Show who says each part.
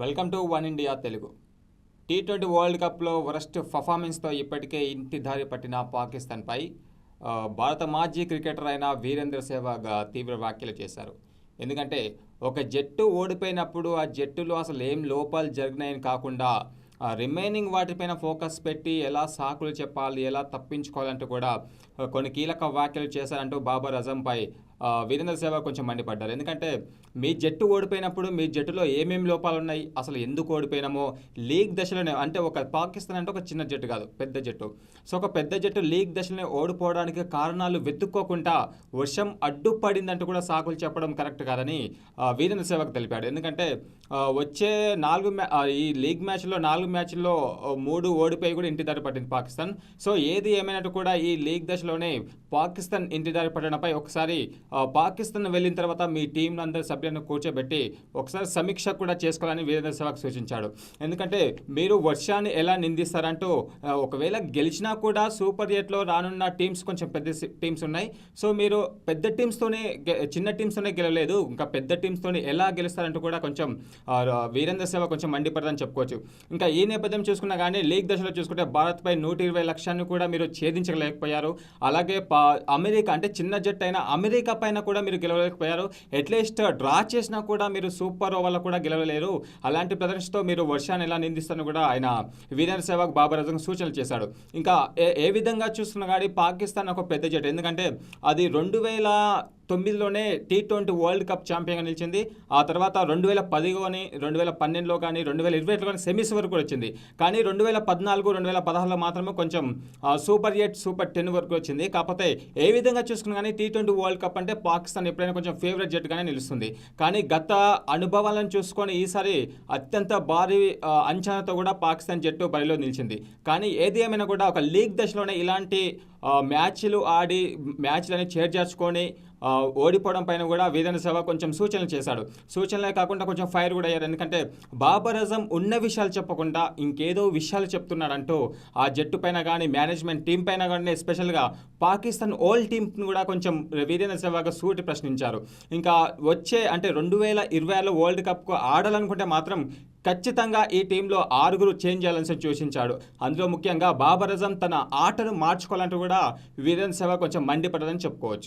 Speaker 1: Welcome to One India Telugu. T twenty world కప్లో worst పర్ఫార్మెన్స్తో ఇప్పటికే ఇంటి దారి పట్టిన పాకిస్తాన్పై భారత మాజీ క్రికెటర్ అయిన వీరేంద్ర సేవాగ్ తీవ్ర వ్యాఖ్యలు చేశారు. ఎందుకంటే ఒక జట్టు ఓడిపోయినప్పుడు ఆ జట్టులో అసలు ఏం లోపాలు జరిగినాయని కాకుండా రిమైనింగ్ వాటిపైన ఫోకస్ పెట్టి ఎలా సాకులు చెప్పాలి ఎలా తప్పించుకోవాలంటూ కూడా కొన్ని కీలక వ్యాఖ్యలు చేశారంటూ బాబర్ అజంపై వీరేంద్ర సెహ్వాగ్ కొంచెం మండిపడ్డారు. ఎందుకంటే మీ జట్టు ఓడిపోయినప్పుడు మీ జట్టులో ఏమేమి లోపాలు ఉన్నాయి అసలు ఎందుకు ఓడిపోయినామో లీగ్ దశలోనే అంటే ఒక పాకిస్తాన్ అంటే ఒక చిన్న జట్టు కాదు పెద్ద జట్టు. సో ఒక పెద్ద జట్టు లీగ్ దశలోనే ఓడిపోవడానికి కారణాలు వెతుక్కోకుండా వర్షం అడ్డుపడిందంటూ కూడా సాకులు చెప్పడం కరెక్ట్ కాదని వీరేంద్ర సెహ్వాగ్ తెలిపాడు. ఎందుకంటే వచ్చే నాలుగు మ్యా ఈ లీగ్ మ్యాచ్లో నాలుగు మ్యాచ్ల్లో మూడు ఓడిపోయి కూడా ఇంటి దారి పట్టింది పాకిస్తాన్. సో ఏది ఏమైనట్టు కూడా ఈ లీగ్ దశలోనే పాకిస్తాన్ ఇంటి దారి పట్టడంపై ఒకసారి పాకిస్తాన్ వెళ్ళిన తర్వాత మీ టీం అందరి సభ్యులను కూర్చోబెట్టి ఒకసారి సమీక్ష కూడా చేసుకోవాలని వీరేంద్ర సెహ్వాగ్ సూచించాడు. ఎందుకంటే మీరు వర్షాన్ని ఎలా నిందిస్తారంటూ ఒకవేళ గెలిచినా కూడా సూపర్ ఎయిట్లో రానున్న టీమ్స్ కొంచెం పెద్ద టీమ్స్ ఉన్నాయి. సో మీరు పెద్ద టీమ్స్తోనే గె- చిన్న టీమ్స్తోనే గెలవలేదు ఇంకా పెద్ద టీమ్స్తోనే ఎలా గెలుస్తారంటూ కూడా కొంచెం వీరేంద్ర సెహ్వాగ్ కొంచెం మండిపడదని చెప్పుకోవచ్చు. ఇంకా ఈ నేపథ్యం చూసుకున్నా కానీ లీగ్ దశలో చూసుకుంటే భారత్పై నూట ఇరవై లక్షాన్ని కూడా మీరు ఛేదించలేకపోయారు. అలాగే పా అమెరికా అంటే చిన్న జట్టు అయిన అమెరికా పైన కూడా మీరు గెలవలేకపోయారు. అట్లీస్ట్ డ్రా చేసినా కూడా మీరు సూపర్ ఓవర్లో కూడా గెలవలేరు. అలాంటి ప్రదర్శనతో మీరు వర్షాన్ని ఎలా నిందిస్తారని కూడా ఆయన వీరేంద్ర సేవాగ్ బాబర్ అజం సూచనలు చేశాడు. ఇంకా ఏ ఏ విధంగా చూస్తున్నా కానీ పాకిస్తాన్ ఒక పెద్ద జట్టు. ఎందుకంటే అది రెండు వేల తొమ్మిదిలోనే టీ ట్వంటీ వరల్డ్ కప్ ఛాంపియన్గా నిలిచింది. ఆ తర్వాత రెండు వేల పది కానీ రెండు వేల పన్నెండులో కానీ రెండు వేల ఇరవై కానీ సెమీస్ వరకు వచ్చింది. కానీ రెండు వేల పద్నాలుగు రెండు వేల పదహారులో మాత్రమే కొంచెం సూపర్ ఎయిట్ సూపర్ టెన్ వరకు వచ్చింది. కాకపోతే ఏ విధంగా చూసుకున్నా కానీ టీ ట్వంటీ వరల్డ్ కప్ అంటే పాకిస్తాన్ ఎప్పుడైనా కొంచెం ఫేవరెట్ జట్టుగానే నిలుస్తుంది. కానీ గత అనుభవాలను చూసుకొని ఈసారి అత్యంత భారీ అంచనాతో కూడా పాకిస్తాన్ జట్టు బరిలో నిలిచింది. కానీ ఏది ఏమైనా కూడా ఒక లీగ్ దశలోనే ఇలాంటి మ్యాచ్లు ఆడి మ్యాచ్లని చేర్చేర్చుకొని ఓడిపోవడం పైన కూడా వీరేంద్ర సెహ్వాగ్ కొంచెం సూచనలు చేశాడు. సూచనలే కాకుండా కొంచెం ఫైర్ కూడా అయ్యారు. ఎందుకంటే బాబర్ అజం ఉన్న విషయాలు చెప్పకుండా ఇంకేదో విషయాలు చెప్తున్నాడంటూ ఆ జట్టు పైన కానీ మేనేజ్మెంట్ టీం పైన కానీ ఎస్పెషల్గా పాకిస్తాన్ ఓల్ టీంను కూడా కొంచెం వీరేంద్ర సెహ్వాగ్ సూటి ప్రశ్నించారు. ఇంకా వచ్చే అంటే రెండు వేల ఇరవై ఆరులో వరల్డ్ కప్కు ఆడాలనుకుంటే మాత్రం ఖచ్చితంగా ఈ టీంలో ఆరుగురు చేంజ్ చేయాలని సూచించాడు. అందులో ముఖ్యంగా బాబర్ అజం తన ఆటను మార్చుకోవాలంటూ కూడా వీరేంద్ర సెహ్వాగ్ కొంచెం మండిపడ్డదని చెప్పుకోవచ్చు.